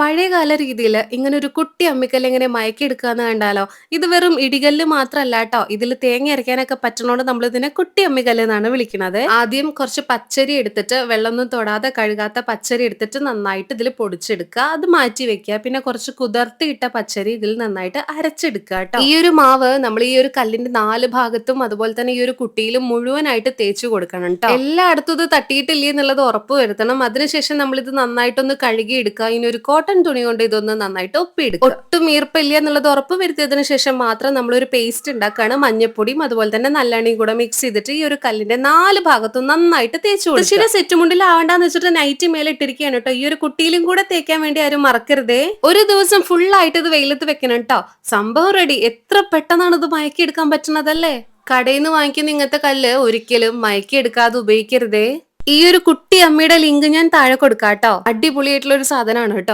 പഴയകാല രീതിയിൽ ഇങ്ങനെ ഒരു കുട്ടി അമ്മിക്കല്ല് എങ്ങനെ മയക്കിയെടുക്കാന്ന് കണ്ടാലോ? ഇത് വെറും ഇടികല്ല് മാത്രല്ല കേട്ടോ ഇതിൽ തേങ്ങ അരയ്ക്കാനൊക്കെ പറ്റണോണ്ട് നമ്മൾ ഇതിനെ കുട്ടി അമ്മിക്കല്ല് എന്നാണ് വിളിക്കുന്നത് ആദ്യം കുറച്ച് പച്ചരി എടുത്തിട്ട് വെള്ളമൊന്നും തൊടാതെ കഴുകാത്ത പച്ചരി എടുത്തിട്ട് നന്നായിട്ട് ഇതിൽ പൊടിച്ചെടുക്കുക. അത് മാറ്റി വെക്കുക. പിന്നെ കുറച്ച് കുതിർത്തിയിട്ട പച്ചരി ഇതിൽ നന്നായിട്ട് അരച്ചെടുക്കുക കേട്ടോ ഈ ഒരു മാവ് നമ്മൾ ഈ ഒരു കല്ലിന്റെ നാല് ഭാഗത്തും അതുപോലെ തന്നെ ഈ ഒരു കുട്ടിയിലും മുഴുവനായിട്ട് തേച്ചു കൊടുക്കണം കേട്ടോ എല്ലായിടത്തും ഇത് തട്ടിയിട്ടില്ലേ എന്നുള്ളത് ഉറപ്പ് വരുത്തണം. അതിനുശേഷം നമ്മൾ ഇത് നന്നായിട്ടൊന്ന് കഴുകി എടുക്കുക. ഇനി ഒരു കോട്ടൺ തുണി കൊണ്ട് ഇതൊന്ന് നന്നായിട്ട് ഒപ്പിയെടുക്കുക. ഒട്ടും ഈർപ്പില്ല എന്നുള്ളത് ഉറപ്പ് വരുത്തിയതിനു ശേഷം മാത്രം നമ്മളൊരു പേസ്റ്റ് ഉണ്ടാക്കുകയാണ്. മഞ്ഞപ്പൊടിയും അതുപോലെ തന്നെ നല്ലെണ്ണയും കൂടെ മിക്സ് ചെയ്തിട്ട് ഈ ഒരു കല്ലിന്റെ നാല് ഭാഗത്തും നന്നായിട്ട് തേച്ചു കൊടുക്കുക. ചില സെറ്റ് മുണ്ടിലാവണ്ടെന്ന് വെച്ചിട്ട് നൈറ്റ് മേലെ ഇട്ടിരിക്കുകയാണ് കേട്ടോ. ഈ ഒരു കുട്ടിയിലും കൂടെ തേക്കാൻ വേണ്ടി ആരും മറക്കരുതേ. ഒരു ദിവസം ഫുൾ ആയിട്ട് ഇത് വെയിലത്ത് വെക്കണം കേട്ടോ. സംഭവം റെഡി. എത്ര പെട്ടെന്നാണ് ഇത് മയക്കിയെടുക്കാൻ പറ്റുന്നതല്ലേ? കടയിൽ നിന്ന് വാങ്ങിക്കുന്ന ഇങ്ങനത്തെ കല്ല് ഒരിക്കലും മയക്കിയെടുക്കാതെ ഉപയോഗിക്കരുതേ. ഈ ഒരു കുട്ടി അമ്മയുടെ ലിങ്ക് ഞാൻ താഴെ കൊടുക്കാം കേട്ടോ അടിപൊളിയായിട്ടുള്ള ഒരു സാധനമാണ് കേട്ടോ.